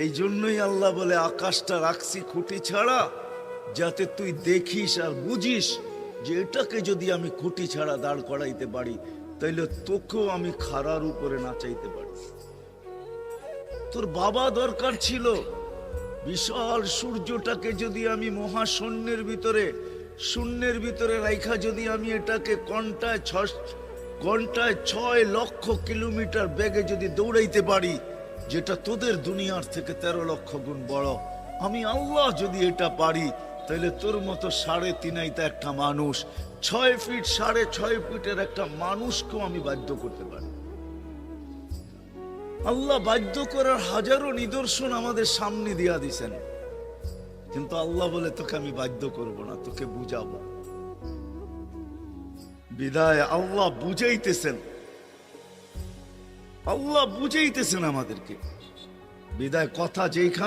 এই জন্যই আল্লাহ বলে, আকাশটা রাখছি খুঁটি ছাড়া, যাতে তুই দেখিস আর বুঝিস যে এটাকে যদি আমি খুঁটি ছাড়া দাঁড় করাইতে পারি, তাইলে তোকেও আমি খারার উপরে নাচাইতে পারি। তোর বাবা দরকার ছিল। বিশাল সূর্যটাকে যদি আমি মহাশূন্যের ভিতরে, শূন্যের ভিতরে রাইখা যদি আমি এটাকে ঘন্টায় ছ ঘন্টায় ছয় লক্ষ কিলোমিটার বেগে যদি দৌড়াইতে পারি যেটা তোদের দুনিয়ার থেকে তেরো লক্ষ গুণ বড়। আমি আল্লাহ যদি এটা পারি, তাহলে তোর মতো সাড়ে তিনাইতে একটা মানুষ, ছয় ফিট, সাড়ে ছয় ফিটের একটা মানুষকেও আমি বাধ্য করতে পারি। আল্লাহ বাধ্য করার হাজারো নিদর্শন আমাদের সামনে দিয়া দিছেন। কিন্তু আল্লাহ বলে, তোকে আমি বাধ্য করব না, তোকে বুঝাবো। বিদায়, আল্লাহ বুঝাইতেছেন। আল্লাহ বুঝাইতেছেন আমাদেরকে। বিদায় কথা যেইখানে